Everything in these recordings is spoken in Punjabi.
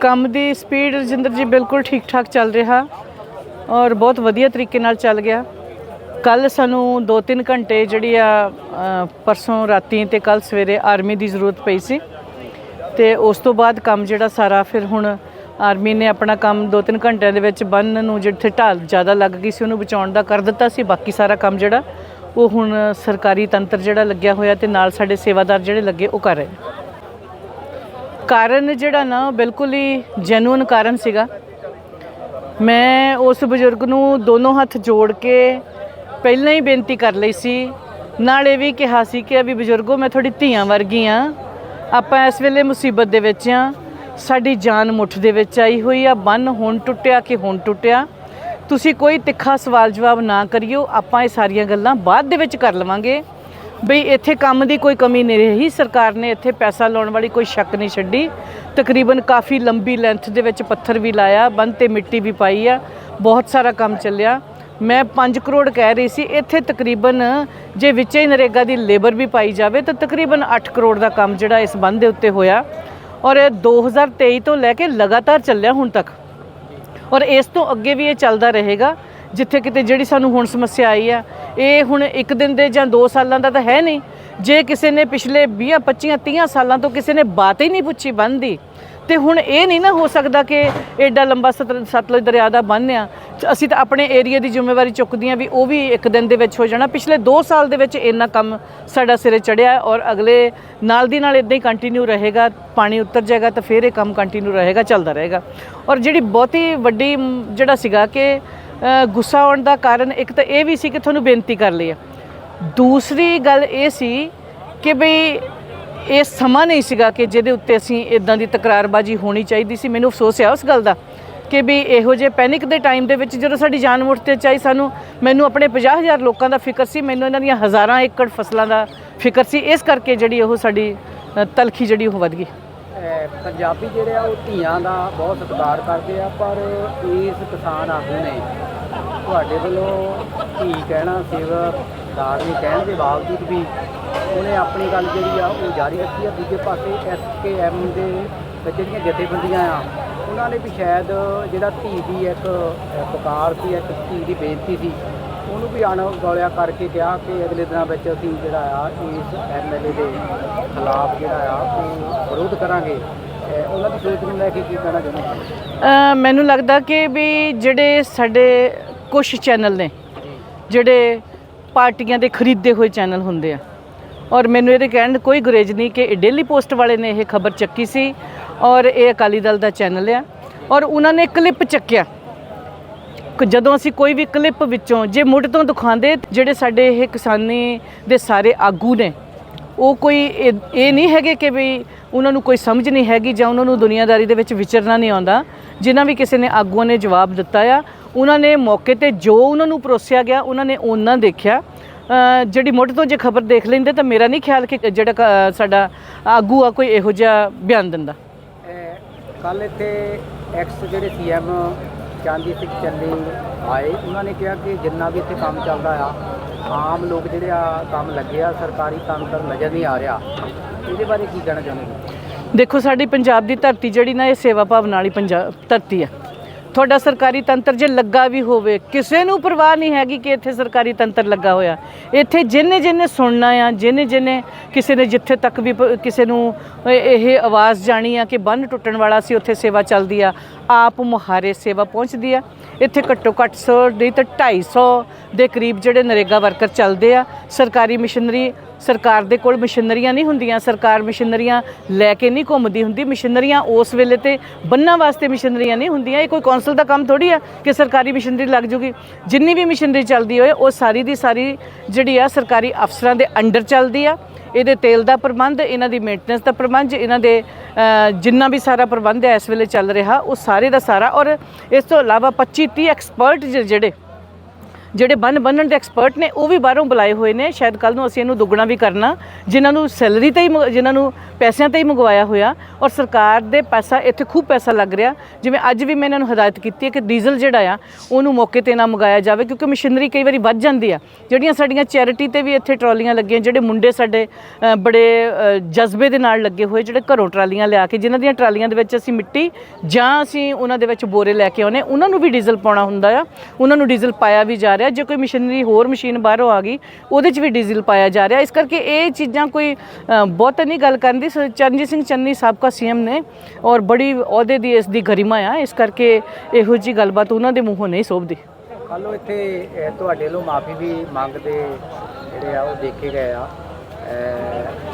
ਕੰਮ ਦੀ ਸਪੀਡ ਰਜਿੰਦਰ ਜੀ ਬਿਲਕੁਲ ਠੀਕ ਠਾਕ ਚੱਲ ਰਿਹਾ ਔਰ ਬਹੁਤ ਵਧੀਆ ਤਰੀਕੇ ਨਾਲ ਚੱਲ ਗਿਆ। ਕੱਲ ਸਾਨੂੰ 2-3 ਘੰਟੇ ਜਿਹੜੀ ਆ ਪਰਸੋਂ ਰਾਤੀ ਤੇ ਕੱਲ ਸਵੇਰੇ ਆਰਮੀ ਦੀ ਜ਼ਰੂਰਤ ਪਈ ਸੀ ਤੇ ਉਸ ਤੋਂ ਬਾਅਦ ਕੰਮ ਜਿਹੜਾ ਸਾਰਾ ਫਿਰ ਹੁਣ ਆਰਮੀ ਨੇ ਆਪਣਾ ਕੰਮ 2-3 ਘੰਟਿਆਂ ਦੇ ਵਿੱਚ ਬੰਨ ਨੂੰ ਜਿੱਥੇ ਢਾਲ ਜ਼ਿਆਦਾ ਲੱਗ ਗਈ ਸੀ ਉਹਨੂੰ ਬਚਾਉਣ ਦਾ ਕਰ ਦਿੱਤਾ ਸੀ। ਬਾਕੀ ਸਾਰਾ ਕੰਮ ਜਿਹੜਾ ਉਹ ਹੁਣ ਸਰਕਾਰੀ ਤੰਤਰ ਜਿਹੜਾ ਲੱਗਿਆ ਹੋਇਆ ਤੇ ਨਾਲ ਸਾਡੇ ਸੇਵਾਦਾਰ ਜਿਹੜੇ ਲੱਗੇ ਉਹ ਕਰ ਰਹੇ ਕਾਰਨ ਜਿਹੜਾ ਨਾ, ਬਿਲਕੁਲ ਹੀ ਜੈਨੂਇਨ ਕਾਰਨ ਸੀਗਾ। ਮੈਂ ਉਸ ਬਜ਼ੁਰਗ ਨੂੰ ਦੋਨੋਂ ਹੱਥ ਜੋੜ ਕੇ ਪਹਿਲਾਂ ਹੀ ਬੇਨਤੀ ਕਰ ਲਈ ਸੀ। ਨਾਲ ਇਹ ਵੀ ਕਿਹਾ ਸੀ ਕਿ ਅਭੀ ਬਜ਼ੁਰਗੋ, ਮੈਂ ਤੁਹਾਡੀ ਧੀਆਂ ਵਰਗੀ ਆ। ਆਪਾਂ ਇਸ ਵੇਲੇ ਮੁਸੀਬਤ ਦੇ ਵਿੱਚ ਆ। ਸਾਡੀ ਜਾਨ ਮੁੱਠ ਦੇ ਵਿੱਚ ਆਈ ਹੋਈ ਆ। ਬੰਨ ਹੁਣ ਟੁੱਟਿਆ ਕਿ ਹੁਣ ਟੁੱਟਿਆ। ਤੁਸੀਂ ਕੋਈ ਤਿੱਖਾ ਸਵਾਲ ਜਵਾਬ ਨਾ ਕਰਿਓ। ਆਪਾਂ ਇਹ ਸਾਰੀਆਂ ਗੱਲਾਂ ਬਾਅਦ ਦੇ ਵਿੱਚ ਕਰ ਲਵਾਂਗੇ। ਬਈ ਇੱਥੇ ਕੰਮ ਦੀ ਕੋਈ ਕਮੀ ਨਹੀਂ ਰਹੀ। ਸਰਕਾਰ ਨੇ ਇੱਥੇ ਪੈਸਾ ਲਾਉਣ ਵਾਲੀ ਕੋਈ ਸ਼ੱਕ ਨਹੀਂ ਛੱਡੀ। ਤਕਰੀਬਨ ਕਾਫੀ ਲੰਬੀ ਲੈਂਥ ਦੇ ਵਿੱਚ ਪੱਥਰ ਵੀ ਲਾਇਆ ਬੰਦ ਤੇ ਮਿੱਟੀ ਵੀ ਪਾਈ ਆ, ਬਹੁਤ ਸਾਰਾ ਕੰਮ ਚੱਲਿਆ। ਮੈਂ 5 ਕਰੋੜ ਕਹਿ ਰਹੀ ਸੀ, ਇੱਥੇ ਤਕਰੀਬਨ ਜੇ ਵਿੱਚੇ ਹੀ ਨਰੇਗਾ ਦੀ ਲੇਬਰ ਵੀ ਪਾਈ ਜਾਵੇ, ਤਾਂ ਤਕਰੀਬਨ 8 ਕਰੋੜ ਦਾ ਕੰਮ ਜਿਹੜਾ ਇਸ ਬੰਨ ਦੇ ਉੱਤੇ ਹੋਇਆ। ਔਰ ਇਹ 2023 ਤੋਂ ਲੈ ਕੇ ਲਗਾਤਾਰ ਚੱਲਿਆ ਹੁਣ ਤੱਕ। ਔਰ ਇਸ ਤੋਂ ਅੱਗੇ ਵੀ ਇਹ ਚੱਲਦਾ ਰਹੇਗਾ। ਜਿੱਥੇ ਕਿਤੇ ਜਿਹੜੀ ਸਾਨੂੰ ਹੁਣ ਸਮੱਸਿਆ ਆਈ ਆ, ਇਹ ਹੁਣ ਇੱਕ ਦਿਨ ਦੇ ਜਾਂ 2 ਸਾਲਾਂ ਦਾ ਤਾਂ ਹੈ ਨਹੀਂ। ਜੇ ਕਿਸੇ ਨੇ ਪਿਛਲੇ 20 25 30 ਸਾਲਾਂ ਤੋਂ ਕਿਸੇ ਨੇ ਬਾਤ ਹੀ ਨਹੀਂ ਪੁੱਛੀ ਬੰਨ੍ਹ ਦੀ ਤੇ ਹੁਣ ਇਹ ਨਹੀਂ ਨਾ ਹੋ ਸਕਦਾ ਕਿ ਐਡਾ ਲੰਬਾ ਸਤਲ- ਸਤਲੁਜ ਦਰਿਆ ਦਾ ਬੰਨ੍ਹ ਆ। ਅਸੀਂ ਤਾਂ ਆਪਣੇ ਏਰੀਆ ਦੀ ਜ਼ਿੰਮੇਵਾਰੀ ਚੁੱਕਦੀਆਂ ਵੀ ਉਹ ਵੀ ਇੱਕ ਦਿਨ ਦੇ ਵਿੱਚ ਹੋ ਜਾਣਾ। ਪਿਛਲੇ 2 ਸਾਲ ਦੇ ਵਿੱਚ ਇੰਨਾ ਕੰਮ ਸਾਡਾ ਸਿਰੇ ਚੜਿਆ ਔਰ ਅਗਲੇ ਨਾਲ ਦੀ ਨਾਲ ਇਦਾਂ ਹੀ ਕੰਟੀਨਿਊ ਰਹੇਗਾ, ਪਾਣੀ ਉਤਰ ਜਾਏਗਾ ਤਾਂ ਫਿਰ ਇਹ ਕੰਮ ਕੰਟੀਨਿਊ ਰਹੇਗਾ, ਚੱਲਦਾ ਰਹੇਗਾ। ਔਰ ਜਿਹੜੀ ਬਹੁਤੀ ਵੱਡੀ ਜਿਹੜਾ ਸੀਗਾ ਕਿ ਗੁੱਸਾ ਆਉਣ ਦਾ ਕਾਰਨ ਇੱਕ ਤਾਂ ਇਹ ਵੀ ਸੀ ਕਿ ਤੁਹਾਨੂੰ ਬੇਨਤੀ ਕਰ ਲਈ ਆ। ਦੂਸਰੀ ਗੱਲ ਇਹ ਸੀ ਕਿ ਬਈ ਇਹ ਸਮਾਂ ਨਹੀਂ ਸੀਗਾ ਕਿ ਜਿਹਦੇ ਉੱਤੇ ਅਸੀਂ ਇਦਾਂ ਦੀ ਤਕਰਾਰਬਾਜ਼ੀ ਹੋਣੀ ਚਾਹੀਦੀ ਸੀ। ਮੈਨੂੰ ਅਫਸੋਸ ਹੈ ਉਸ ਗੱਲ ਦਾ ਕਿ ਵੀ ਇਹੋ ਜਿਹੇ ਪੈਨਿਕ ਦੇ ਟਾਈਮ ਦੇ ਵਿੱਚ ਜਦੋਂ ਸਾਡੀ ਜਾਨ ਮੁੱਠ ਤੇ ਚਾਹੀ ਸਾਨੂੰ, ਮੈਨੂੰ ਆਪਣੇ 50000 ਲੋਕਾਂ ਦਾ ਫਿਕਰ ਸੀ, ਮੈਨੂੰ ਇਹਨਾਂ ਦੀਆਂ ਹਜ਼ਾਰਾਂ ਏਕੜ ਫਸਲਾਂ ਦਾ ਫਿਕਰ ਸੀ। ਇਸ ਕਰਕੇ ਜਿਹੜੀ ਉਹ ਸਾਡੀ ਤਲਖੀ ਜਿਹੜੀ ਉਹ ਵੱਧ ਗਈ। ਪੰਜਾਬੀ ਜਿਹੜੇ ਆ, ਉਹ ਧੀਆਂ ਦਾ ਬਹੁਤ ਸਤਿਕਾਰ ਕਰਦੇ ਆ, ਪਰ ਇਸ ਕਿਸਾਨ ਆਗੂ ਨੇ ਤੁਹਾਡੇ ਵੱਲੋਂ ਧੀ ਕਹਿਣਾ ਸੇਵਾਦਾਰ ਨੇ ਕਹਿਣ ਦੇ ਬਾਵਜੂਦ ਵੀ ਉਹਨੇ ਆਪਣੀ ਗੱਲ ਜਿਹੜੀ ਆ, ਉਹ ਜਾਰੀ ਰੱਖੀ ਆ। ਦੂਜੇ ਪਾਸੇ ਐਸਕੇਐਮ ਦੇ ਜਿਹੜੀਆਂ ਜਥੇਬੰਦੀਆਂ ਆ, ਉਹਨਾਂ ਨੇ ਵੀ ਸ਼ਾਇਦ ਜਿਹੜਾ ਧੀ ਦੀ ਇੱਕ ਪੁਕਾਰ ਸੀ, ਇੱਕ ਧੀ ਦੀ ਬੇਨਤੀ ਸੀ ਉਹਨੂੰ ਵੀ ਅਣਗੌਲਿਆ ਕਰਕੇ ਕਿਹਾ ਕਿ ਅਗਲੇ ਦਿਨਾਂ ਵਿੱਚ ਅਸੀਂ ਜਿਹੜਾ ਆ, ਇਸ ਐਮਐਲਏ ਦੇ ਖਿਲਾਫ ਜਿਹੜਾ ਆ, ਉਹ ਵਿਰੋਧ ਕਰਾਂਗੇ। ਉਹਨਾਂ ਦੀ ਸੋਚ ਨੂੰ ਲੈ ਕੇ ਕੀ ਕਹਿਣਾ ਚਾਹੁੰਦੇ ਮੈਨੂੰ ਲੱਗਦਾ ਕਿ ਵੀ ਜਿਹੜੇ ਸਾਡੇ ਕੁਝ ਚੈਨਲ ਨੇ, ਜਿਹੜੇ ਪਾਰਟੀਆਂ ਦੇ ਖਰੀਦੇ ਹੋਏ ਚੈਨਲ ਹੁੰਦੇ ਆ, ਔਰ ਮੈਨੂੰ ਇਹਦੇ ਕਹਿਣ ਕੋਈ ਗੁਰੇਜ ਨਹੀਂ ਕਿ ਇਹ ਡੇਲੀ ਪੋਸਟ ਵਾਲੇ ਨੇ ਇਹ ਖਬਰ ਚੱਕੀ ਸੀ, ਔਰ ਇਹ ਅਕਾਲੀ ਦਲ ਦਾ ਚੈਨਲ ਆ, ਔਰ ਉਹਨਾਂ ਨੇ ਕਲਿੱਪ ਚੱਕਿਆ। ਜਦੋਂ ਅਸੀਂ ਕੋਈ ਵੀ ਕਲਿੱਪ ਵਿੱਚੋਂ ਜੇ ਮੁੱਢ ਤੋਂ ਦਿਖਾਉਂਦੇ, ਜਿਹੜੇ ਸਾਡੇ ਇਹ ਕਿਸਾਨੀ ਦੇ ਸਾਰੇ ਆਗੂ ਨੇ, ਉਹ ਕੋਈ ਇਹ ਇਹ ਨਹੀਂ ਹੈਗੇ ਕਿ ਵੀ ਉਹਨਾਂ ਨੂੰ ਕੋਈ ਸਮਝ ਨਹੀਂ ਹੈਗੀ ਜਾਂ ਉਹਨਾਂ ਨੂੰ ਦੁਨੀਆਦਾਰੀ ਦੇ ਵਿੱਚ ਵਿਚਰਨਾ ਨਹੀਂ ਆਉਂਦਾ। ਜਿਨ੍ਹਾਂ ਵੀ ਕਿਸੇ ਨੇ ਆਗੂਆਂ ਨੇ ਜਵਾਬ ਦਿੱਤਾ ਆ, ਉਹਨਾਂ ਨੇ ਮੌਕੇ ਤੇ ਜੋ ਉਹਨਾਂ ਨੂੰ ਪਰੋਸਿਆ ਗਿਆ, ਉਹਨਾਂ ਨੇ ਉਹਨਾਂ ਦੇਖਿਆ। ਜਿਹੜੀ ਮੁੱਢ ਤੋਂ ਜੇ ਖਬਰ ਦੇਖ ਲੈਂਦੇ ਤਾਂ ਮੇਰਾ ਨਹੀਂ ਖਿਆਲ ਕਿ ਜਿਹੜਾ ਕ- ਸਾਡਾ ਆਗੂ ਆ ਕੋਈ ਇਹੋ ਜਿਹਾ ਬਿਆਨ ਦਿੰਦਾ। ਕੱਲ ਇੱਥੇ ਐਕਸ ਜਿਹੜੇ ਸੀਐਮ ਚਾਂਦੀ ਸਿੰਘ ਚੱਲੇ, ਆਏ। ਉਹਨਾਂ ਨੇ ਕਿਹਾ ਕਿ ਜਿੰਨਾ ਵੀ ਇੱਥੇ ਕੰਮ ਚੱਲਦਾ ਆ, ਆਮ ਲੋਕ ਜਿਹੜੇ ਆ ਕੰਮ ਲੱਗੇ ਆ, ਸਰਕਾਰੀ ਤੰਤਰ ਨਜ਼ਰ ਨਹੀਂ ਆ ਰਿਹਾ। ਇਹਦੇ ਬਾਰੇ ਕੀ ਕਹਿਣਾ ਚਾਹੁੰਦੇ ਹੋ ਦੇਖੋ, ਸਾਡੀ ਪੰਜਾਬ ਦੀ ਧਰਤੀ ਜਿਹੜੀ ਨਾ, ਇਹ ਸੇਵਾ ਭਾਵਨਾ ਵਾਲੀ ਪੰਜਾਬ ਧਰਤੀ ਆ। ਤੁਹਾਡਾ ਸਰਕਾਰੀ ਤੰਤਰ ਜੇ ਲੱਗਾ ਵੀ ਹੋਵੇ, ਕਿਸੇ ਨੂੰ ਪਰਵਾਹ ਨਹੀਂ ਹੈਗੀ ਕਿ ਇੱਥੇ ਸਰਕਾਰੀ ਤੰਤਰ ਲੱਗਾ ਹੋਇਆ। ਇੱਥੇ ਜਿੰਨੇ ਜਿੰਨੇ ਸੁਣਨਾ ਆ, ਜਿੰਨੇ ਜਿੰਨੇ ਕਿਸੇ ਨੇ ਜਿੱਥੇ ਤੱਕ ਵੀ ਪ- ਕਿਸੇ ਨੂੰ ਇਹ- ਆਵਾਜ਼ ਜਾਣੀ ਆ ਕਿ ਬੰਨ ਟੁੱਟਣ ਵਾਲਾ ਸੀ, ਉੱਥੇ ਸੇਵਾ ਚੱਲਦੀ ਆ, ਆਪ ਮੁਹਾਰੇ ਸੇਵਾ ਪਹੁੰਚਦੀ ਆ। ਇੱਥੇ ਘੱਟੋ ਘੱਟ 100 ਨਹੀਂ ਤਾਂ 250 ਦੇ ਕਰੀਬ ਜਿਹੜੇ ਨਰੇਗਾ ਵਰਕਰ ਚੱਲਦੇ ਆ। ਸਰਕਾਰੀ ਮਿਸ਼ਨਰੀ ਸਰਕਾਰ ਦੇ ਕੋਲ ਮਸ਼ੀਨਰੀਆਂ ਨਹੀਂ ਹੁੰਦੀਆਂ, ਸਰਕਾਰ ਮਸ਼ੀਨਰੀਆਂ ਲੈ ਕੇ ਨਹੀਂ ਘੁੰਮਦੀ ਹੁੰਦੀ, ਮਸ਼ੀਨਰੀਆਂ ਉਸ ਵੇਲੇ ਤੇ ਬੰਨਾਂ ਵਾਸਤੇ ਮਸ਼ੀਨਰੀਆਂ ਨਹੀਂ ਹੁੰਦੀਆਂ। ਇਹ ਕੋਈ ਕੌਂਸਲ ਦਾ ਕੰਮ ਥੋੜੀ ਆ ਕਿ ਸਰਕਾਰੀ ਮਸ਼ੀਨਰੀ ਲੱਗ ਜੂਗੀ। ਜਿੰਨੀ ਵੀ ਮਸ਼ੀਨਰੀ ਚੱਲਦੀ ਹੋਏ, ਉਹ ਸਾਰੀ ਦੀ ਸਾਰੀ ਜਿਹੜੀ ਆ ਸਰਕਾਰੀ ਅਫਸਰਾਂ ਦੇ ਅੰਡਰ ਚੱਲਦੀ ਆ। ਇਹਦੇ ਤੇਲ ਦਾ ਪ੍ਰਬੰਧ, ਇਹਨਾਂ ਦੀ ਮੇਨਟੇਨੈਂਸ ਦਾ ਪ੍ਰਬੰਧ, ਇਹਨਾਂ ਦੇ ਜਿੰਨਾ ਵੀ ਸਾਰਾ ਪ੍ਰਬੰਧ ਹੈ ਇਸ ਵੇਲੇ ਚੱਲ ਰਿਹਾ, ਉਹ ਸਾਰੇ ਦਾ ਸਾਰਾ। ਔਰ ਇਸ ਤੋਂ ਇਲਾਵਾ 25 30 ਐਕਸਪਰਟ ਜਿਹੜੇ ਜਿਹੜੇ ਬੰਨ ਬੰਨਣ ਦੇ ਐਕਸਪਰਟ ਨੇ, ਉਹ ਵੀ ਬਾਹਰੋਂ ਬੁਲਾਏ ਹੋਏ ਨੇ। ਸ਼ਾਇਦ ਕੱਲ ਨੂੰ ਅਸੀਂ ਇਹਨੂੰ ਦੁੱਗਣਾ ਵੀ ਕਰਨਾ। ਜਿਨ੍ਹਾਂ ਨੂੰ ਸੈਲਰੀ ਤੇ ਹੀ ਮ- ਜਿਨ੍ਹਾਂ ਨੂੰ ਪੈਸਿਆਂ ਤੇ ਹੀ ਮੰਗਵਾਇਆ ਹੋਇਆ। ਔਰ ਸਰਕਾਰ ਦੇ ਪੈਸਾ, ਇੱਥੇ ਖੂਬ ਪੈਸਾ ਲੱਗ ਰਿਹਾ। ਜਿਵੇਂ ਅੱਜ ਵੀ ਮੈਂ ਇਹਨਾਂ ਨੂੰ ਹਦਾਇਤ ਕੀਤੀ ਹੈ ਕਿ ਡੀਜ਼ਲ ਜਿਹੜਾ ਆ, ਉਹਨੂੰ ਮੌਕੇ ਤੇ ਨਾ ਮੰਗਾਇਆ ਜਾਵੇ, ਕਿਉਂਕਿ ਮਸ਼ੀਨਰੀ ਕਈ ਵਾਰੀ ਵੱਧ ਜਾਂਦੀ ਆ। ਜਿਹੜੀਆਂ ਸਾਡੀਆਂ ਚੈਰਿਟੀ ਤੇ ਵੀ ਇੱਥੇ ਟਰਾਲੀਆਂ ਲੱਗੀਆਂ, ਜਿਹੜੇ ਮੁੰਡੇ ਸਾਡੇ ਬੜੇ ਜਜ਼ਬੇ ਦੇ ਨਾਲ ਲੱਗੇ ਹੋਏ, ਜਿਹੜੇ ਘਰੋਂ ਟਰਾਲੀਆਂ ਲਿਆ ਕੇ, ਜਿਨ੍ਹਾਂ ਦੀਆਂ ਟਰਾਲੀਆਂ ਦੇ ਵਿੱਚ ਅਸੀਂ ਮਿੱਟੀ ਜਾਂ ਅਸੀਂ ਉਹਨਾਂ ਦੇ ਵਿੱਚ ਬੋਰੇ ਲੈ ਕੇ ਆਉਨੇ ਉਹਨਾਂ ਨੂੰ ਵੀ ਡੀਜ਼ਲ ਪਾਉਣਾ ਹੁੰਦਾ ਆ। ਉਹਨਾਂ ਨੂੰ ਡੀਜ਼ਲ ਪਾਇਆ ਵੀ ਜਾ ਰਿਹਾ ਜੇ ਕੋਈ ਮਸ਼ੀਨਰੀ ਹੋਰ ਮਸ਼ੀਨ ਬਾਹਰੋਂ ਆ ਗਈ ਉਹਦੇ 'ਚ ਵੀ ਡੀਜ਼ਲ ਪਾਇਆ ਜਾ ਰਿਹਾ। ਇਸ ਕਰਕੇ ਇਹ ਚੀਜ਼ਾਂ ਕੋਈ ਅ, ਬਹੁਤ ਨਹੀਂ ਗੱਲ ਕਰਨ ਦੀ ਚਰਨਜੀਤ ਸਿੰਘ ਚੰਨੀ ਸਾਬਕਾ ਸੀਐਮ ਨੇ ਔਰ ਬੜੀ ਅਹੁਦੇ ਦੀ ਇਸ ਦੀ ਗਰਿਮਾ ਆ। ਇਸ ਕਰਕੇ ਇਹੋ ਜੀ ਗੱਲਬਾਤ ਉਹਨਾਂ ਦੇ ਮੂੰਹੋਂ ਨਹੀਂ ਸੋਭਦੀ। ਕੱਲ੍ਹ ਇੱਥੇ ਤੁਹਾਡੇ ਵੱਲੋਂ ਮਾਫੀ ਵੀ ਮੰਗਦੇ ਜਿਹੜੇ ਆ ਉਹ ਦੇਖੇ ਗਏ ਆ।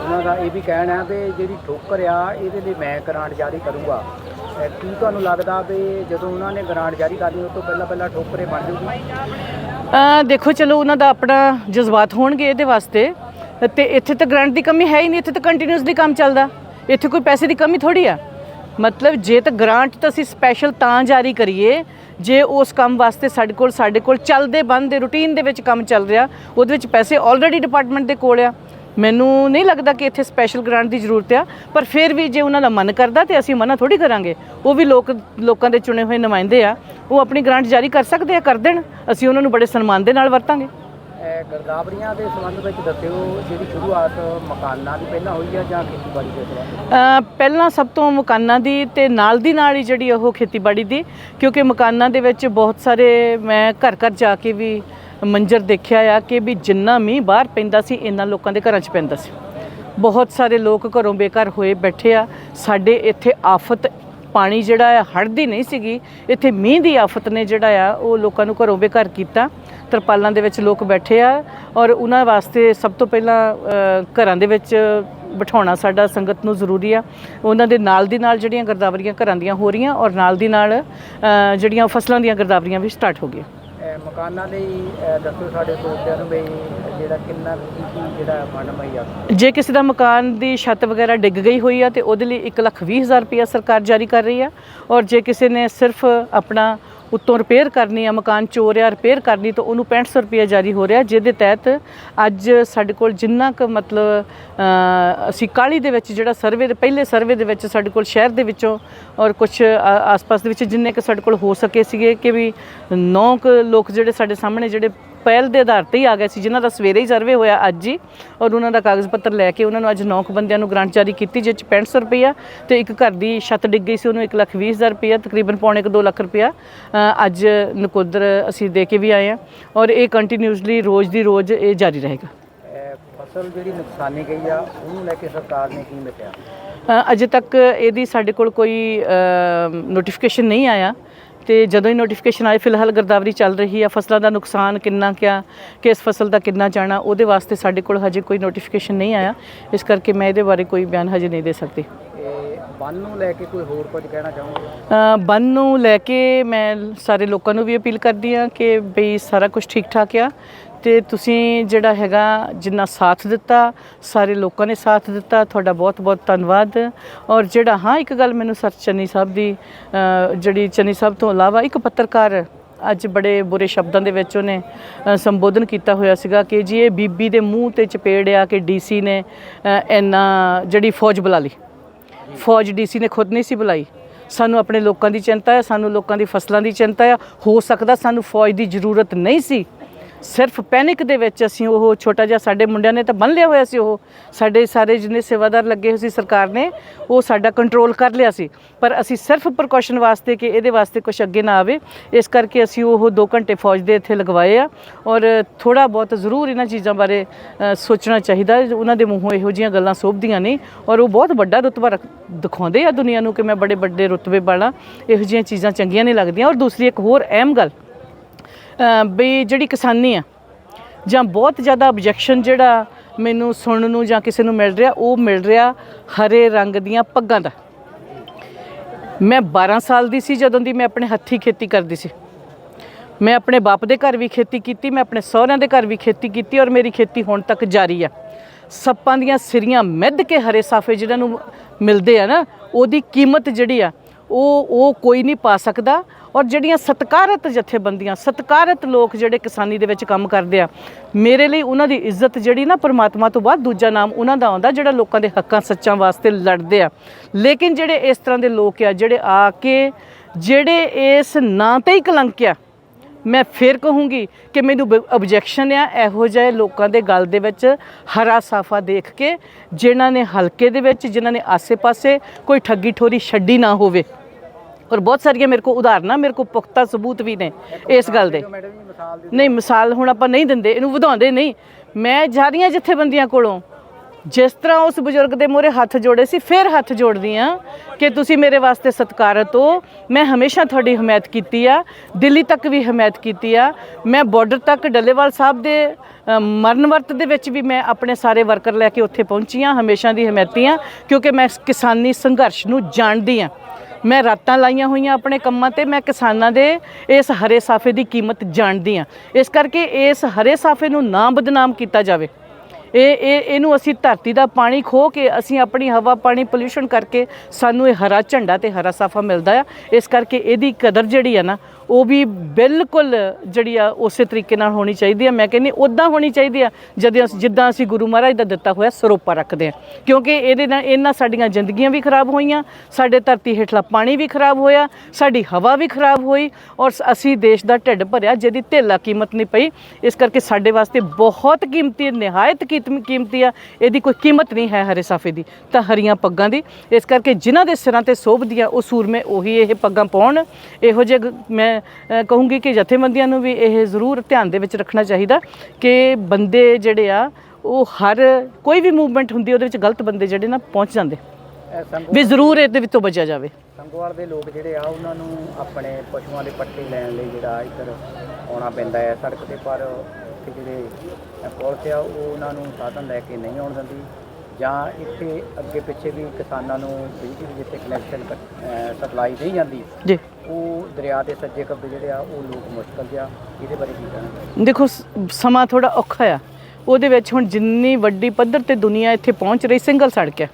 ਉਹਨਾਂ ਦਾ ਇਹ ਵੀ ਕਹਿਣਾ ਹੈ ਜਿਹੜੀ ਠੋਕਰ ਆ ਇਹਦੇ ਲਈ ਮੈਂ ਗ੍ਰਾਂਟ ਜਾਰੀ ਕਰੂੰਗਾ। ਕੀ ਤੁਹਾਨੂੰ ਲੱਗਦਾ ਵੀ ਜਦੋਂ ਉਹਨਾਂ ਨੇ ਗ੍ਰਾਂਟ ਜਾਰੀ ਕਰਨੀ ਉਸ ਤੋਂ ਪਹਿਲਾਂ ਪਹਿਲਾਂ ਠੋਕਰੇ ਬਣ ਜੂਗੀ? ਦੇਖੋ, ਚਲੋ, ਉਹਨਾਂ ਦਾ ਆਪਣਾ ਜਜ਼ਬਾਤ ਹੋਣਗੇ ਇਹਦੇ ਵਾਸਤੇ। ਤੇ ਇੱਥੇ ਤਾਂ ਗ੍ਰਾਂਟ ਦੀ ਕਮੀ ਹੈ ਹੀ ਨਹੀਂ, ਇੱਥੇ ਤਾਂ ਕੰਟੀਨਿਊਸਲੀ ਕੰਮ ਚੱਲਦਾ। ਇੱਥੇ ਕੋਈ ਪੈਸੇ ਦੀ ਕਮੀ ਥੋੜੀ ਆ। ਮਤਲਬ ਜੇ ਤਾਂ ਗ੍ਰਾਂਟ ਤਾਂ ਅਸੀਂ ਸਪੈਸ਼ਲ ਤਾਂ ਜਾਰੀ ਕਰੀਏ, ਜੇ ਉਸ ਕੰਮ ਵਾਸਤੇ ਸਾਡੇ ਕੋਲ ਸਾਡੇ ਕੋਲ ਚੱਲਦੇ ਬੰਦ ਦੇ ਰੂਟੀਨ ਦੇ ਵਿੱਚ ਕੰਮ ਚੱਲ ਰਿਹਾ, ਉਹਦੇ ਵਿੱਚ ਪੈਸੇ ਆਲਰੇਡੀ ਡਿਪਾਰਟਮੈਂਟ ਦੇ ਕੋਲ ਆ। ਮੈਨੂੰ ਨਹੀਂ ਲੱਗਦਾ ਕਿ ਇੱਥੇ ਸਪੈਸ਼ਲ ਗ੍ਰਾਂਟ ਦੀ ਜ਼ਰੂਰਤ ਆ ਪਰ ਫਿਰ ਵੀ ਜੇ ਉਹਨਾਂ ਦਾ ਮਨ ਕਰਦਾ ਤੇ ਅਸੀਂ ਮਨਾ ਥੋੜੀ ਕਰਾਂਗੇ। ਉਹ ਵੀ ਲੋਕ ਲੋਕਾਂ ਦੇ ਚੁਣੇ ਹੋਏ ਨੁਮਾਇੰਦੇ ਆ। ਉਹ ਆਪਣੀ ਗ੍ਰਾਂਟ ਜਾਰੀ ਕਰ ਸਕਦੇ ਆ ਕਰ ਦੇਣ। ਅਸੀਂ ਉਹਨਾਂ ਨੂੰ ਬੜੇ ਸਨਮਾਨ ਦੇ ਨਾਲ ਵਰਤਾਂਗੇ। ਗਰਦਾਵਰੀਆਂ ਦੇ ਸੰਬੰਧ ਵਿੱਚ ਦੱਸਿਓ ਜਿਹੜੀ ਸ਼ੁਰੂਆਤ ਮਕਾਨਾਂ ਦੀ ਪਹਿਲਾਂ ਹੋਈ ਆ ਜਾਂ ਖੇਤੀਬਾੜੀ ਦੇ ਸੰਬੰਧ ਪਹਿਲਾਂ ਸਭ ਤੋਂ ਮਕਾਨਾਂ ਦੀ ਤੇ ਨਾਲ ਦੀ ਨਾਲ ਹੀ ਜਿਹੜੀ ਉਹ ਖੇਤੀਬਾੜੀ ਦੀ ਕਿਉਂਕਿ ਮਕਾਨਾਂ ਦੇ ਵਿੱਚ ਬਹੁਤ ਸਾਰੇ ਮੈਂ ਘਰ ਘਰ ਜਾ ਕੇ ਵੀ ਮੰਜ਼ਰ ਦੇਖਿਆ ਆ ਕਿ ਵੀ ਜਿੰਨਾ ਮੀਂਹ ਬਾਹਰ ਪੈਂਦਾ ਸੀ, ਇੰਨਾ ਲੋਕਾਂ ਦੇ ਘਰਾਂ 'ਚ ਪੈਂਦਾ ਸੀ। ਬਹੁਤ ਸਾਰੇ ਲੋਕ ਘਰੋਂ ਬੇਘਰ ਹੋਏ ਬੈਠੇ ਆ। ਸਾਡੇ ਇੱਥੇ ਆਫਤ ਪਾਣੀ ਜਿਹੜਾ ਆ ਹੜ੍ਹ ਦੀ ਨਹੀਂ ਸੀਗੀ। ਇੱਥੇ ਮੀਂਹ ਦੀ ਆਫਤ ਨੇ ਜਿਹੜਾ ਆ, ਉਹ ਲੋਕਾਂ ਨੂੰ ਘਰੋਂ ਬੇਘਰ ਕੀਤਾ। ਤਰਪਾਲਾਂ ਦੇ ਵਿੱਚ ਲੋਕ ਬੈਠੇ ਆ ਔਰ ਉਹਨਾਂ ਵਾਸਤੇ ਸਭ ਤੋਂ ਪਹਿਲਾਂ ਘਰਾਂ ਦੇ ਵਿੱਚ ਬਿਠਾਉਣਾ ਸਾਡਾ ਸੰਗਤ ਨੂੰ ਜ਼ਰੂਰੀ ਆ। ਉਹਨਾਂ ਦੇ ਨਾਲ ਦੀ ਨਾਲ ਜਿਹੜੀਆਂ ਗਰਦਾਵਰੀਆਂ ਘਰਾਂ ਦੀਆਂ ਹੋ ਰਹੀਆਂ ਔਰ ਨਾਲ ਦੀ ਨਾਲ ਜਿਹੜੀਆਂ ਫਸਲਾਂ ਦੀਆਂ ਗਰਦਾਵਰੀਆਂ ਵੀ ਸਟਾਰਟ ਹੋ ਗਈਆਂ। ਮਕਾਨਾਂ ਲਈ ਅਹ, ਦੱਸਿਓ ਸਾਡੇ ਦੋਸਤਾਂ ਨੂੰ ਵੀ ਜਿਹੜਾ ਕਿੰਨਾ ਕੀ ਜਿਹੜਾ ਫੰਡ ਮੁਹੱਈਆ ਜੇ ਕਿਸੇ ਦਾ ਮਕਾਨ ਦੀ ਛੱਤ ਵਗੈਰਾ ਡਿੱਗ ਗਈ ਹੋਈ ਆ ਤੇ ਉਹਦੇ ਲਈ 1 ਲੱਖ ਵੀਹ ਹਜ਼ਾਰ ਰੁਪਇਆ ਸਰਕਾਰ ਜਾਰੀ ਕਰ ਰਹੀ ਆ। ਔਰ ਜੇ ਕਿਸੇ ਨੇ ਸਿਰਫ ਆਪਣਾ ਉੱਤੋਂ ਰਿਪੇਅਰ ਕਰਨੀ ਆ, ਮਕਾਨ ਚੋਰ ਆ ਰਿਪੇਅਰ ਕਰਨੀ ਤਾਂ ਉਹਨੂੰ 6500 ਰੁਪਇਆ ਜਾਰੀ ਹੋ ਰਿਹਾ। ਜਿਹਦੇ ਤਹਿਤ ਅੱਜ ਸਾਡੇ ਕੋਲ ਜਿੰਨਾ ਕੁ ਮਤਲਬ ਅਸੀਂ ਕਾਲੀ ਦੇ ਵਿੱਚ ਜਿਹੜਾ ਸਰਵੇ ਪਹਿਲੇ ਸਰਵੇ ਦੇ ਵਿੱਚ ਸਾਡੇ ਕੋਲ ਸ਼ਹਿਰ ਦੇ ਵਿੱਚੋਂ ਔਰ ਕੁਝ ਆਸ-ਪਾਸ ਦੇ ਵਿੱਚ ਜਿੰਨੇ ਕੁ ਸਾਡੇ ਕੋਲ ਹੋ ਸਕੇ ਸੀਗੇ ਕਿ ਵੀ ਨੌ ਕੁ ਲੋਕ ਜਿਹੜੇ ਸਾਡੇ ਸਾਹਮਣੇ ਜਿਹੜੇ ਪਹਿਲ ਦੇ ਆਧਾਰ ਤੇ ਹੀ ਆ ਗਏ ਸੀ ਜਿਨ੍ਹਾਂ ਦਾ ਸਵੇਰੇ ਹੀ ਸਰਵੇ ਹੋਇਆ ਅੱਜ ਹੀ ਔਰ ਉਹਨਾਂ ਦਾ ਕਾਗਜ਼ ਪੱਤਰ ਲੈ ਕੇ ਉਹਨਾਂ ਨੂੰ ਅੱਜ 9 ਕੁ ਬੰਦਿਆਂ ਨੂੰ ਗ੍ਰਾਂਟ ਜਾਰੀ ਕੀਤੀ ਜਿਸ ਚ 6500 ਰੁਪਇਆ ਤੇ ਇੱਕ ਘਰ ਦੀ ਛੱਤ ਡਿੱਗ ਗਈ ਸੀ ਉਹਨੂੰ 1 ਲੱਖ 20 ਹਜ਼ਾਰ ਰੁਪਇਆ ਤਕਰੀਬਨ ਪੌਣੇ ਕੁ 2 ਲੱਖ ਰੁਪਇਆ ਅੱਜ ਨਕੋਦਰ ਅਸੀਂ ਦੇ ਕੇ ਵੀ ਆਏ ਆ ਔਰ ਇਹ ਕੰਟੀਨਿਊਸਲੀ ਰੋਜ਼ ਦੀ ਰੋਜ਼ ਇਹ ਜਾਰੀ ਰਹੇਗਾ। ਫਸਲ ਜਿਹੜੀ ਨੁਕਸਾਨੀ ਗਈ ਆ ਉਹਨੂੰ ਲੈ ਕੇ ਸਰਕਾਰ ਨੇ ਕੀ ਮਿਲਿਆ ਅ, ਅਜੇ ਤੱਕ ਇਹਦੀ ਸਾਡੇ ਕੋਲ ਕੋਈ ਨੋਟੀਫਿਕੇਸ਼ਨ ਨਹੀਂ ਆਇਆ। ਤੇ ਜਦੋਂ ਹੀ ਨੋਟੀਫਿਕੇਸ਼ਨ ਆਏ ਫਿਲਹਾਲ ਗਰਦਾਵਰੀ ਚੱਲ ਰਹੀ ਆ। ਫਸਲਾਂ ਦਾ ਨੁਕਸਾਨ ਕਿੰਨਾ ਕਿਆ ਕਿਸ ਫਸਲ ਦਾ ਕਿੰਨਾ ਜਾਣਾ ਉਹਦੇ ਵਾਸਤੇ ਸਾਡੇ ਕੋਲ ਹਜੇ ਕੋਈ ਨੋਟੀਫਿਕੇਸ਼ਨ ਨਹੀਂ ਆਇਆ। ਇਸ ਕਰਕੇ ਮੈਂ ਇਹਦੇ ਬਾਰੇ ਕੋਈ ਬਿਆਨ ਹਜੇ ਨਹੀਂ ਦੇ ਸਕਦੀ। ਬੰਨ ਨੂੰ ਲੈ ਕੇ ਕੋਈ ਹੋਰ ਕੁਝ ਕਹਿਣਾ ਚਾਹੋਗੇ? ਬੰਨ ਨੂੰ ਲੈ ਕੇ ਮੈਂ ਸਾਰੇ ਲੋਕਾਂ ਨੂੰ ਵੀ ਅਪੀਲ ਕਰਦੀ ਆ ਕਿ ਬਈ ਸਾਰਾ ਕੁਝ ਠੀਕ ਠਾਕ ਆ। ਤੇ ਤੁਸੀਂ ਜਿਹੜਾ ਹੈਗਾ ਜਿੰਨਾ ਸਾਥ ਦਿੱਤਾ, ਸਾਰੇ ਲੋਕਾਂ ਨੇ ਸਾਥ ਦਿੱਤਾ, ਤੁਹਾਡਾ ਬਹੁਤ ਬਹੁਤ ਧੰਨਵਾਦ। ਔਰ ਜਿਹੜਾ, ਹਾਂ, ਇੱਕ ਗੱਲ ਮੈਨੂੰ ਸਰ ਚੰਨੀ ਸਾਹਿਬ ਦੀ ਜਿਹੜੀ ਚੰਨੀ ਸਾਹਿਬ ਤੋਂ ਇਲਾਵਾ ਇੱਕ ਪੱਤਰਕਾਰ ਅੱਜ ਬੜੇ ਬੁਰੇ ਸ਼ਬਦਾਂ ਦੇ ਵਿੱਚ ਉਹਨੇ ਸੰਬੋਧਨ ਕੀਤਾ ਹੋਇਆ ਸੀਗਾ ਕਿ ਜੀ ਇਹ ਬੀਬੀ ਦੇ ਮੂੰਹ ਤੇ ਚਪੇੜਿਆ ਆ ਕਿ ਡੀਸੀ ਨੇ ਇੰਨਾ ਜਿਹੜੀ ਫੌਜ ਬੁਲਾ ਲਈ। ਫੌਜ ਡੀਸੀ ਨੇ ਖੁਦ ਨਹੀਂ ਸੀ ਬੁਲਾਈ। ਸਾਨੂੰ ਆਪਣੇ ਲੋਕਾਂ ਦੀ ਚਿੰਤਾ ਹੈ ਸਾਨੂੰ ਲੋਕਾਂ ਦੀ ਫਸਲਾਂ ਦੀ ਚਿੰਤਾ ਹੈ ਹੋ ਸਕਦਾ ਸਾਨੂੰ ਫੌਜ ਦੀ ਜ਼ਰੂਰਤ ਨਹੀਂ ਸੀ। ਸਿਰਫ ਪੈਨਿਕ ਦੇ ਵਿੱਚ ਅਸੀਂ ਉਹ ਛੋਟਾ ਜਿਹਾ ਸਾਡੇ ਮੁੰਡਿਆਂ ਨੇ ਤਾਂ ਬੰਨ ਲਿਆ ਹੋਇਆ ਸੀ ਉਹ। ਸਾਡੇ ਸਾਰੇ ਜਿੰਨੇ ਸੇਵਾਦਾਰ ਲੱਗੇ ਹੋਏ ਸੀ ਸਰਕਾਰ ਨੇ, ਉਹ ਸਾਡਾ ਕੰਟਰੋਲ ਕਰ ਲਿਆ ਸੀ। ਪਰ ਅਸੀਂ ਸਿਰਫ ਪ੍ਰੀਕਾਸ਼ਨ ਵਾਸਤੇ ਕਿ ਇਹਦੇ ਵਾਸਤੇ ਕੁਝ ਅੱਗੇ ਨਾ ਆਵੇ। ਇਸ ਕਰਕੇ ਅਸੀਂ ਉਹ 2 ਘੰਟੇ ਫੌਜ ਦੇ ਇੱਥੇ ਲਗਵਾਏ ਆ। ਔਰ ਥੋੜਾ ਬਹੁਤ ਜ਼ਰੂਰ ਇਹਨਾਂ ਚੀਜ਼ਾਂ ਬਾਰੇ ਸੋਚਣਾ ਚਾਹੀਦਾ। ਉਹਨਾਂ ਦੇ ਮੂੰਹੋਂ ਇਹੋ ਜੀਆਂ ਗੱਲਾਂ ਸੋਭਦੀਆਂ ਨਹੀਂ ਔਰ ਉਹ ਬਹੁਤ ਵੱਡਾ ਰੁਤਬਾ ਰੱਖ- ਦਿਖਾਉਂਦੇ ਆ ਦੁਨੀਆ ਨੂੰ ਕਿ ਮੈਂ ਬੜੇ ਵੱਡੇ ਰੁਤਬੇ ਵਾਲਾ। ਇਹੋ ਜੀਆਂ ਚੀਜ਼ਾਂ ਚੰਗੀਆਂ ਨਹੀਂ ਲੱਗਦੀਆਂ। ਔਰ ਦੂਸਰੀ ਇੱਕ ਹੋਰ ਅਹਿਮ ਗੱਲ ਵੀ ਜਿਹੜੀ ਕਿਸਾਨੀ ਆ, ਜਾਂ ਬਹੁਤ ਜ਼ਿਆਦਾ ਆਬਜੈਕਸ਼ਨ ਜਿਹੜਾ ਮੈਨੂੰ ਸੁਣਨ ਨੂੰ ਜਾਂ ਕਿਸੇ ਨੂੰ ਮਿਲ ਰਿਹਾ, ਉਹ ਮਿਲ ਰਿਹਾ ਹਰੇ ਰੰਗ ਦੀਆਂ ਪੱਗਾਂ ਦਾ। ਮੈਂ 12 ਸਾਲ ਦੀ ਸੀ ਜਦੋਂ ਦੀ ਮੈਂ ਆਪਣੇ ਹੱਥੀ ਖੇਤੀ ਕਰਦੀ ਸੀ। ਮੈਂ ਆਪਣੇ ਬਾਪ ਦੇ ਘਰ ਵੀ ਖੇਤੀ ਕੀਤੀ, ਮੈਂ ਆਪਣੇ ਸਹੁਰਿਆਂ ਦੇ ਘਰ ਵੀ ਖੇਤੀ ਕੀਤੀ ਔਰ ਮੇਰੀ ਖੇਤੀ ਹੁਣ ਤੱਕ ਜਾਰੀ ਆ। ਸੱਪਾਂ ਦੀਆਂ ਸਿਰੀਆਂ ਮਿੱਧ ਕੇ ਹਰੇ ਸਾਫੇ ਜਿਹਨਾਂ ਨੂੰ ਮਿਲਦੇ ਆ ਨਾ, ਉਹਦੀ ਕੀਮਤ ਜਿਹੜੀ ਆ ਉਹ ਉਹ ਕੋਈ ਨਹੀਂ ਪਾ ਸਕਦਾ। ਔਰ ਜਿਹੜੀਆਂ ਸਤਕਾਰਤ ਜਥੇਬੰਦੀਆਂ, ਸਤਕਾਰਤ ਲੋਕ ਜਿਹੜੇ ਕਿਸਾਨੀ ਦੇ ਵਿੱਚ ਕੰਮ ਕਰਦੇ ਆ, ਮੇਰੇ ਲਈ ਉਹਨਾਂ ਦੀ ਇੱਜ਼ਤ ਜਿਹੜੀ ਨਾ ਪਰਮਾਤਮਾ ਤੋਂ ਬਾਅਦ ਦੂਜਾ ਨਾਮ ਉਹਨਾਂ ਦਾ ਆਉਂਦਾ, ਜਿਹੜਾ ਲੋਕਾਂ ਦੇ ਹੱਕਾਂ ਸੱਚਾਂ ਵਾਸਤੇ ਲੜਦੇ ਆ। ਲੇਕਿਨ ਜਿਹੜੇ ਇਸ ਤਰ੍ਹਾਂ ਦੇ ਲੋਕ ਆ, ਜਿਹੜੇ ਆ ਕੇ, ਜਿਹੜੇ ਇਸ ਨਾਂ ਤੇ ਹੀ ਕਲੰਕ ਆ, ਮੈਂ ਫਿਰ ਕਹੂੰਗੀ ਕਿ ਮੈਨੂੰ ਆਬਜੈਕਸ਼ਨ ਆ, ਇਹੋ ਜਿਹੇ ਲੋਕਾਂ ਦੇ ਗੱਲ ਦੇ ਵਿੱਚ ਹਰਾ ਸਾਫਾ ਦੇਖ ਕੇ, ਜਿਨ੍ਹਾਂ ਨੇ ਹਲਕੇ ਦੇ ਵਿੱਚ, ਜਿਨ੍ਹਾਂ ਨੇ ਆਸੇ-ਪਾਸੇ ਕੋਈ ਠੱਗੀ ਠੋਰੀ ਛੱਡੀ ਨਾ ਹੋਵੇ। ਔਰ ਬਹੁਤ ਸਾਰੀਆਂ ਮੇਰੇ ਕੋਲ ਉਦਾਹਰਨਾਂ, ਮੇਰੇ ਕੋਲ ਪੁਖਤਾ ਸਬੂਤ ਵੀ ਨੇ ਇਸ ਗੱਲ ਦੇ। ਨਹੀਂ, ਮਿਸਾਲ ਹੁਣ ਆਪਾਂ ਨਹੀਂ ਦਿੰਦੇ, ਇਹਨੂੰ ਵਧਾਉਂਦੇ ਨਹੀਂ। ਮੈਂ ਜਾ ਜਾਰੀਆਂ ਜਥੇਬੰਦੀਆਂ ਕੋਲੋਂ। ਜਿਸ ਤਰ੍ਹਾਂ ਉਸ ਬਜ਼ੁਰਗ ਦੇ ਮੂਹਰੇ ਹੱਥ ਜੋੜੇ ਸੀ, ਫਿਰ ਹੱਥ ਜੋੜਦੀ ਆ ਕਿ ਤੁਸੀਂ ਮੇਰੇ ਵਾਸਤੇ ਸਤਿਕਾਰਤ ਹੋ ਮੈਂ ਹਮੇਸ਼ਾ ਤੁਹਾਡੀ ਹਮਾਇਤ ਕੀਤੀ ਆ, ਦਿੱਲੀ ਤੱਕ ਵੀ ਹਮਾਇਤ ਕੀਤੀ ਆ। ਮੈਂ ਬਾਰਡਰ ਤੱਕ ਡੱਲੇਵਾਲ ਸਾਹਿਬ ਦੇ ਮਰਨ ਵਰਤ ਦੇ ਵਿੱਚ ਵੀ ਮੈਂ ਆਪਣੇ ਸਾਰੇ ਵਰਕਰ ਲੈ ਕੇ ਉੱਥੇ ਪਹੁੰਚੀ ਆ ਹਮੇਸ਼ਾ ਦੀ ਹਮਾਇਤੀ ਆ ਕਿਉਂਕਿ ਮੈਂ ਕਿਸਾਨੀ ਸੰਘਰਸ਼ ਨੂੰ ਜਾਣਦੀ ਆ ਮੈਂ ਰਾਤਾਂ ਲਾਈਆਂ ਹੋਈਆਂ ਆਪਣੇ ਕੰਮਾਂ ਤੇ, ਮੈਂ ਕਿਸਾਨਾਂ ਦੇ ਇਸ ਹਰੇ ਸਾਫੇ ਦੀ ਕੀਮਤ ਜਾਣਦੀ ਆ ਇਸ ਕਰਕੇ ਇਸ ਹਰੇ ਸਾਫੇ ਨੂੰ ਨਾ ਬਦਨਾਮ ਕੀਤਾ ਜਾਵੇ। ਇਹ ਇਹ ਇਹਨੂੰ ਅਸੀਂ ਧਰਤੀ ਦਾ ਪਾਣੀ ਖੋ ਕੇ ਅਸੀਂ ਆਪਣੀ ਹਵਾ ਪਾਣੀ ਪੋਲਿਊਸ਼ਨ ਕਰਕੇ ਸਾਨੂੰ ਇਹ ਹਰਾ ਝੰਡਾ ਤੇ ਹਰਾ ਸਾਫਾ ਮਿਲਦਾ ਆ। ਇਸ ਕਰਕੇ ਇਹਦੀ ਕਦਰ ਜਿਹੜੀ ਆ ਨਾ, ਉਹ ਵੀ ਬਿਲਕੁਲ ਜਿਹੜੀ ਆ ਉਸੇ ਤਰੀਕੇ ਨਾਲ ਹੋਣੀ ਚਾਹੀਦੀ ਆ। ਮੈਂ ਕਹਿੰਦੀ ਉਦਾਂ ਹੋਣੀ ਚਾਹੀਦੀ ਆ ਜਦੋਂ ਅਸੀਂ ਜਿੱਦਾਂ ਅਸੀਂ ਗੁਰੂ ਮਹਾਰਾਜ ਦਾ ਦਿੱਤਾ ਹੋਇਆ ਸਰੋਪਾ ਰੱਖਦੇ ਆ। ਕਿਉਂਕਿ ਇਹਦੇ ਨਾਲ ਇਹਨਾਂ ਸਾਡੀਆਂ ਜ਼ਿੰਦਗੀਆਂ ਵੀ ਖਰਾਬ ਹੋਈਆਂ, ਸਾਡੇ ਧਰਤੀ ਹੇਠਲਾ ਪਾਣੀ ਵੀ ਖਰਾਬ ਹੋਇਆ, ਸਾਡੀ ਹਵਾ ਵੀ ਖਰਾਬ ਹੋਈ ਔਰ ਅਸੀਂ ਦੇਸ਼ ਦਾ ਢਿੱਡ ਭਰਿਆ, ਜਿਹਦੀ ਧੇਲਾ ਕੀਮਤ ਨਹੀਂ ਪਈ। ਇਸ ਕਰਕੇ ਸਾਡੇ ਵਾਸਤੇ ਬਹੁਤ ਕੀਮਤੀ, ਨਿਹਾਇਤ ਕੀ ਕੀਤਮ- ਕੀਮਤੀ ਆ ਇਹਦੀ ਕੋਈ ਕੀਮਤ ਨਹੀਂ ਹੈ ਹਰੇ ਸਾਫੇ ਦੀ ਤਾਂ ਹਰੀਆਂ ਪੱਗਾਂ ਦੀ। ਇਸ ਕਰਕੇ ਜਿਨ੍ਹਾਂ ਦੇ ਸਿਰਾਂ ਤੇ ਸੋਭਦੀਆਂ ਉਹ ਸੂਰਮੇ ਉਹੀ ਇਹ ਪੱਗਾਂ ਪਾਉਣ। ਇਹੋ ਜਿਹੇ ਗ- ਮੈਂ ਅ, ਕਹੂੰਗੀ ਕਿ ਜਥੇਬੰਦੀਆਂ ਨੂੰ ਵੀ ਇਹ ਜ਼ਰੂਰ ਧਿਆਨ ਦੇ ਵਿੱਚ ਰੱਖਣਾ ਚਾਹੀਦਾ ਕਿ ਬੰਦੇ ਜਿਹੜੇ ਆ ਉਹ ਹਰ ਕੋਈ ਵੀ ਮੂਵਮੈਂਟ ਹੁੰਦੀ ਉਹਦੇ ਵਿੱਚ ਗਲਤ ਬੰਦੇ ਜਿਹੜੇ ਨਾ ਪਹੁੰਚ ਜਾਂਦੇ। ਇਹ ਸੰਗੋ ਵੀ ਜ਼ਰੂਰ ਇਹਦੇ ਵਿੱਚੋਂ ਬਚਿਆ ਜਾਵੇ। ਸੰਗੋਵਾਲ ਦੇ ਲੋਕ ਜਿਹੜੇ ਆ ਉਹਨਾਂ ਨੂੰ ਆਪਣੇ ਪਸ਼ੂਆਂ ਦੇ ਪੱਠੇ ਲੈਣ ਲਈ ਜਿਹੜਾ ਇੱਧਰ ਆਉਣਾ ਪੈਂਦਾ ਹੈ ਸੜਕ ਤੇ ਪਰ ਇੱਥੇ ਜਿਹੜੇ ਪੁਲਿਸ ਆ ਉਹ ਉਹਨਾਂ ਨੂੰ ਸਾਧਨ ਲੈ ਕੇ ਨਹੀਂ ਆਉਣ ਦਿੰਦੀ। ਜਾਂ ਇੱਥੇ ਅੱਗੇ ਪਿੱਛੇ ਵੀ ਕਿਸਾਨਾਂ ਨੂੰ ਬਿਜਲੀ ਦੀ ਜਿੱਥੇ ਕਨੈਕਸ਼ਨ ਸਪਲਾਈ ਨਹੀਂ ਜਾਂਦੀ ਜੀ। ਉਹ ਦਰਿਆ ਦੇ ਸੱਜੇ ਖੱਬੇ ਜਿਹੜੇ ਆ ਉਹ ਲੋਕ ਮੁਸ਼ਕਲ ਜਿਆ ਇਹਦੇ ਬਾਰੇ ਕੀ ਕਹਿਣਾ? ਦੇਖੋ ਸਮਾਂ ਥੋੜਾ ਔਖਾ ਆ। ਉਹਦੇ ਵਿੱਚ ਹੁਣ ਜਿੰਨੀ ਵੱਡੀ ਪੱਧਰ ਤੇ ਦੁਨੀਆ ਇੱਥੇ ਪਹੁੰਚ ਰਹੀ ਸਿੰਗਲ ਸੜਕ ਹੈ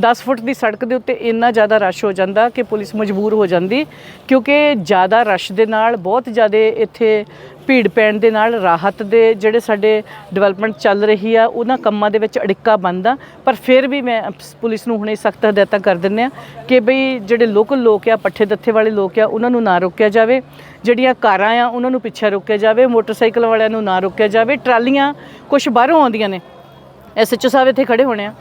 10 ਫੁੱਟ ਦੀ ਸੜਕ ਦੇ ਉੱਤੇ ਇੰਨਾ ਜ਼ਿਆਦਾ ਰਸ਼ ਹੋ ਜਾਂਦਾ ਕਿ ਪੁਲਿਸ ਮਜਬੂਰ ਹੋ ਜਾਂਦੀ ਕਿਉਂਕਿ ਜ਼ਿਆਦਾ ਰਸ਼ ਦੇ ਨਾਲ ਬਹੁਤ ਜ਼ਿਆਦਾ ਇੱਥੇ ਭੀੜ ਪੈਣ ਦੇ ਨਾਲ ਰਾਹਤ ਦੇ ਜਿਹੜੇ ਸਾਡੇ ਡਿਵੈਲਪਮੈਂਟ ਚੱਲ ਰਹੀ ਆ, ਉਹਨਾਂ ਕੰਮਾਂ ਦੇ ਵਿੱਚ ਅੜਿੱਕਾ ਬਣਦਾ ਪਰ ਫਿਰ ਵੀ ਮੈਂ ਪੁਲਿਸ ਨੂੰ ਹੁਣੇ ਸਖਤ ਹਦਾਇਤਾਂ ਕਰ ਦਿੰਦੇ ਆ ਕਿ ਬਈ ਜਿਹੜੇ ਲੋਕਲ ਲੋਕ ਆ, ਪੱਠੇ ਦੱਥੇ ਵਾਲੇ ਲੋਕ ਆ, ਉਹਨਾਂ ਨੂੰ ਨਾ ਰੋਕਿਆ ਜਾਵੇ। ਜਿਹੜੀਆਂ ਕਾਰਾਂ ਆ, ਉਹਨਾਂ ਨੂੰ ਪਿੱਛੇ ਰੋਕਿਆ ਜਾਵੇ। ਮੋਟਰਸਾਈਕਲ ਵਾਲਿਆਂ ਨੂੰ ਨਾ ਰੋਕਿਆ ਜਾਵੇ। ਟਰਾਲੀਆਂ ਕੁਝ ਬਾਹਰੋਂ ਆਉਂਦੀਆਂ ਨੇ। ਐਸਐਚਓ ਸਾਹਿਬ ਇੱਥੇ ਖੜੇ ਹੋਣੇ ਆ।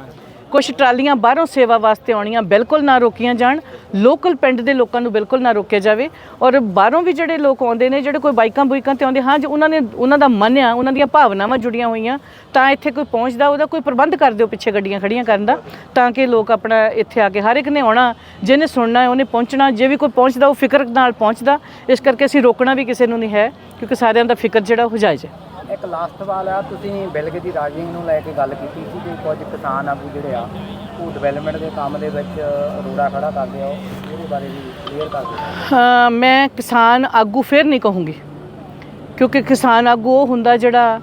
ਕੁਝ ਟਰਾਲੀਆਂ ਬਾਹਰੋਂ ਸੇਵਾ ਵਾਸਤੇ ਆਉਣੀਆਂ ਬਿਲਕੁਲ ਨਾ ਰੋਕੀਆਂ ਜਾਣ ਲੋਕਲ ਪਿੰਡ ਦੇ ਲੋਕਾਂ ਨੂੰ ਬਿਲਕੁਲ ਨਾ ਰੋਕਿਆ ਜਾਵੇ ਔਰ ਬਾਹਰੋਂ ਵੀ ਜਿਹੜੇ ਲੋਕ ਆਉਂਦੇ ਨੇ, ਜਿਹੜੇ ਕੋਈ ਬਾਈਕਾਂ ਬੁਈਕਾਂ ਤੇ ਆਉਂਦੇ, ਹਾਂ ਜੇ, ਉਹਨਾਂ ਨੇ, ਉਹਨਾਂ ਦਾ ਮਨ ਆ, ਉਹਨਾਂ ਦੀਆਂ ਭਾਵਨਾਵਾਂ ਜੁੜੀਆਂ ਹੋਈਆਂ, ਤਾਂ ਇੱਥੇ ਕੋਈ ਪਹੁੰਚਦਾ, ਉਹਦਾ ਕੋਈ ਪ੍ਰਬੰਧ ਕਰ ਦਿਓ ਪਿੱਛੇ ਗੱਡੀਆਂ ਖੜੀਆਂ ਕਰਨ ਦਾ, ਤਾਂ ਕਿ ਲੋਕ ਆਪਣਾ ਇੱਥੇ ਆ ਕੇ ਹਰ ਇੱਕ ਨੇ ਆਉਣਾ, ਜਿਹਨੇ ਸੁਣਨਾ ਹੈ, ਉਹਨੇ ਪਹੁੰਚਣਾ, ਜੇ ਵੀ ਕੋਈ ਪਹੁੰਚਦਾ, ਉਹ ਫਿਕਰ ਨਾਲ ਪਹੁੰਚਦਾ, ਇਸ ਕਰਕੇ ਅਸੀਂ ਰੋਕਣਾ ਵੀ ਕਿਸੇ ਨੂੰ ਨਹੀਂ ਹੈ, ਕਿਉਂਕਿ ਸਾਰਿਆਂ ਦਾ ਫਿਕਰ ਜਿਹੜਾ ਉਹ ਜਾਇਜ਼ ਹੈ। ਇੱਕ ਲਾਸਟ ਸਵਾਲ ਆ, ਤੁਸੀਂ ਬਿਲਗੇ ਦੀ ਰਾਜਿੰਗ ਨੂੰ ਲੈ ਕੇ ਗੱਲ ਕੀਤੀ ਸੀ ਕਿ ਕੁਝ ਕਿਸਾਨ ਆਗੂ ਜਿਹੜੇ ਆ, ਉਹ ਡਿਵੈਲਪਮੈਂਟ ਦੇ ਕੰਮ ਦੇ ਵਿੱਚ ਰੋੜਾ ਖੜਾ ਕਰਦੇ ਆ ਉਹ ਬਾਰੇ ਵੀ ਕਲੀਅਰ ਕਰ ਦਿਓ। ਮੈਂ ਕਿਸਾਨ ਆਗੂ ਫਿਰ ਨਹੀਂ ਕਹੂੰਗੀ, ਕਿਉਂਕਿ ਕਿਸਾਨ ਆਗੂ ਉਹ ਹੁੰਦਾ ਜਿਹੜਾ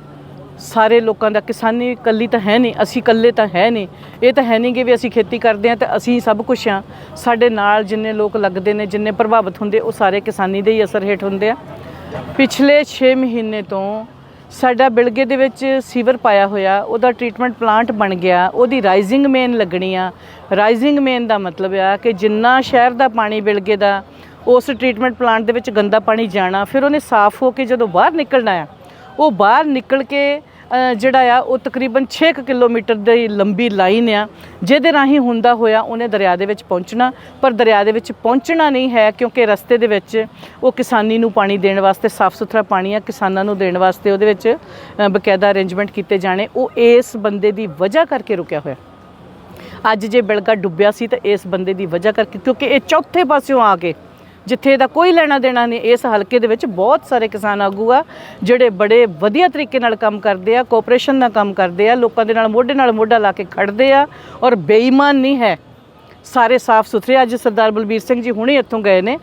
ਸਾਰੇ ਲੋਕਾਂ ਦਾ ਕਿਸਾਨੀ ਇਕੱਲੀ ਤਾਂ ਹੈ ਨਹੀਂ, ਅਸੀਂ ਇਕੱਲੇ ਤਾਂ ਹੈ ਨਹੀਂ, ਇਹ ਤਾਂ ਹੈ ਨਹੀਂ ਕਿ ਵੀ ਅਸੀਂ ਖੇਤੀ ਕਰਦੇ ਹਾਂ ਤੇ ਅਸੀਂ ਸਭ ਕੁਝ ਆ ਸਾਡੇ ਨਾਲ ਜਿੰਨੇ ਲੋਕ ਲੱਗਦੇ ਨੇ, ਜਿੰਨੇ ਪ੍ਰਭਾਵਿਤ ਹੁੰਦੇ, ਉਹ ਸਾਰੇ ਕਿਸਾਨੀ ਦੇ ਹੀ ਅਸਰ ਹੇਠ ਹੁੰਦੇ ਆ। ਪਿਛਲੇ 6 ਮਹੀਨੇ ਤੋਂ ਸਾਡਾ ਬਿਲਗੇ ਦੇ ਵਿੱਚ ਸੀਵਰ ਪਾਇਆ ਹੋਇਆ, ਉਹਦਾ ਟ੍ਰੀਟਮੈਂਟ ਪਲਾਂਟ ਬਣ ਗਿਆ, ਉਹਦੀ ਰਾਈਜ਼ਿੰਗ ਮੇਨ ਲੱਗਣੀ ਆ। ਰਾਈਜ਼ਿੰਗ ਮੇਨ ਦਾ ਮਤਲਬ ਆ ਕਿ ਜਿੰਨਾ ਸ਼ਹਿਰ ਦਾ ਪਾਣੀ ਬਿਲਗੇ ਦਾ, ਉਸ ਟ੍ਰੀਟਮੈਂਟ ਪਲਾਂਟ ਦੇ ਵਿੱਚ ਗੰਦਾ ਪਾਣੀ ਜਾਣਾ, ਫਿਰ ਉਹਨੇ ਸਾਫ਼ ਹੋ ਕੇ ਜਦੋਂ ਬਾਹਰ ਨਿਕਲਣਾ ਆ, ਉਹ ਬਾਹਰ ਨਿਕਲ ਕੇ ਜਿਹੜਾ ਆ, ਉਹ ਤਕਰੀਬਨ 6 ਕੁ ਕਿਲੋਮੀਟਰ ਦੀ ਲੰਬੀ ਲਾਈਨ ਆ। ਜਿਹਦੇ ਰਾਹੀਂ ਹੁੰਦਾ ਹੋਇਆ ਉਹਨੇ ਦਰਿਆ ਦੇ ਵਿੱਚ ਪਹੁੰਚਣਾ। ਪਰ ਦਰਿਆ ਦੇ ਵਿੱਚ ਪਹੁੰਚਣਾ ਨਹੀਂ ਹੈ, ਕਿਉਂਕਿ ਰਸਤੇ ਦੇ ਵਿੱਚ ਉਹ ਕਿਸਾਨੀ ਨੂੰ ਪਾਣੀ ਦੇਣ ਵਾਸਤੇ ਸਾਫ਼ ਸੁਥਰਾ ਪਾਣੀ ਆ, ਕਿਸਾਨਾਂ ਨੂੰ ਦੇਣ ਵਾਸਤੇ ਉਹਦੇ ਵਿੱਚ ਬਕਾਇਦਾ ਅਰੇਂਜਮੈਂਟ ਕੀਤੇ ਜਾਣੇ। ਉਹ ਇਸ ਬੰਦੇ ਦੀ ਵਜ੍ਹਾ ਕਰਕੇ ਰੁਕਿਆ ਹੋਇਆ। ਅੱਜ ਜੇ ਬਿਲਗਾ ਡੁੱਬਿਆ ਸੀ, ਤਾਂ ਇਸ ਬੰਦੇ ਦੀ ਵਜ੍ਹਾ ਕਰਕੇ, ਕਿਉਂਕਿ ਇਹ ਚੌਥੇ ਪਾਸਿਓਂ ਆ ਕੇ ਜਿੱਥੇ ਇਹਦਾ ਕੋਈ ਲੈਣਾ ਦੇਣਾ ਨਹੀਂ, ਇਸ ਹਲਕੇ ਦੇ ਵਿੱਚ ਬਹੁਤ ਸਾਰੇ ਕਿਸਾਨ ਆਗੂ ਆ, ਜਿਹੜੇ ਬੜੇ ਵਧੀਆ ਤਰੀਕੇ ਨਾਲ ਕੰਮ ਕਰਦੇ ਆ, ਕੋਆਪਰੇਸ਼ਨ ਨਾਲ ਕੰਮ ਕਰਦੇ ਆ, ਲੋਕਾਂ ਦੇ ਨਾਲ ਮੋਢੇ ਨਾਲ ਮੋਢਾ ਲਾ ਕੇ ਖੜਦੇ ਆ ਔਰ ਬੇਈਮਾਨ ਨਹੀਂ ਹੈ। ਸਾਰੇ ਸਾਫ਼ ਸੁਥਰੇ, ਅੱਜ ਸਰਦਾਰ ਬਲਬੀਰ ਸਿੰਘ ਜੀ ਹੁਣੇ ਇੱਥੋਂ ਗਏ ਨੇ।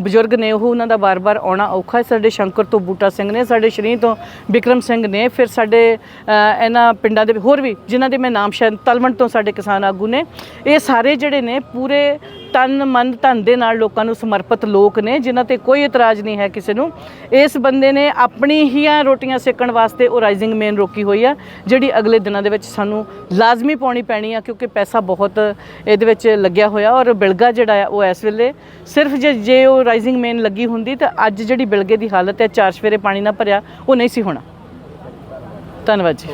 ਬਜ਼ੁਰਗ ਨੇ ਉਹ, ਉਹਨਾਂ ਦਾ ਬਾਰ-ਬਾਰ ਆਉਣਾ ਔਖਾ ਹੈ। ਸਾਡੇ ਸ਼ੰਕਰ ਤੋਂ ਬੂਟਾ ਸਿੰਘ ਨੇ, ਸਾਡੇ ਸ਼੍ਰੀ ਤੋਂ ਵਿਕਰਮ ਸਿੰਘ ਨੇ, ਫਿਰ ਸਾਡੇ ਇਹਨਾਂ ਪਿੰਡਾਂ ਦੇ ਹੋਰ ਵੀ, ਜਿਨ੍ਹਾਂ ਦੇ ਮੈਂ ਨਾਮ ਸ਼ਾਇਦ ਤਲਵੰਡ ਤੋਂ ਸਾਡੇ ਕਿਸਾਨ ਆਗੂ ਨੇ, ਇਹ ਸਾਰੇ ਜਿਹੜੇ ਨੇ ਪੂਰੇ ਤਨ ਮਨ ਧਨ ਦੇ ਨਾਲ ਲੋਕਾਂ ਨੂੰ ਸਮਰਪਿਤ ਲੋਕ ਨੇ, ਜਿਨ੍ਹਾਂ ਤੇ ਕੋਈ ਇਤਰਾਜ਼ ਨਹੀਂ ਹੈ ਕਿਸੇ ਨੂੰ। ਇਸ ਬੰਦੇ ਨੇ ਆਪਣੀ ਹੀਆਂ ਰੋਟੀਆਂ ਸੇਕਣ ਵਾਸਤੇ ਉਹ ਰਾਈਜ਼ਿੰਗ ਮੇਨ ਰੋਕੀ ਹੋਈ ਆ, ਜਿਹੜੀ ਅਗਲੇ ਦਿਨਾਂ ਦੇ ਵਿੱਚ ਸਾਨੂੰ ਲਾਜ਼ਮੀ ਪਾਉਣੀ ਪੈਣੀ ਆ, ਕਿਉਂਕਿ ਪੈਸਾ ਬਹੁਤ ਇਹਦੇ ਵਿੱਚ ਲੱਗਿਆ ਹੋਇਆ ਔਰ ਬਿਲਗਾ ਜਿਹੜਾ ਆ, ਉਹ ਇਸ ਵੇਲੇ ਸਿਰਫ ਜੇ ਜੇ ਉਹ ਰਾਈਜ਼ਿੰਗ ਮੇਨ ਲੱਗੀ ਹੁੰਦੀ ਤਾਂ ਅੱਜ ਜਿਹੜੀ ਬਿਲਗੇ ਦੀ ਹਾਲਤ ਹੈ, ਚਾਰ ਸਵੇਰੇ ਪਾਣੀ ਨਾ ਭਰਿਆ, ਉਹ ਨਹੀਂ ਸੀ ਹੋਣਾ। ਧੰਨਵਾਦ ਜੀ।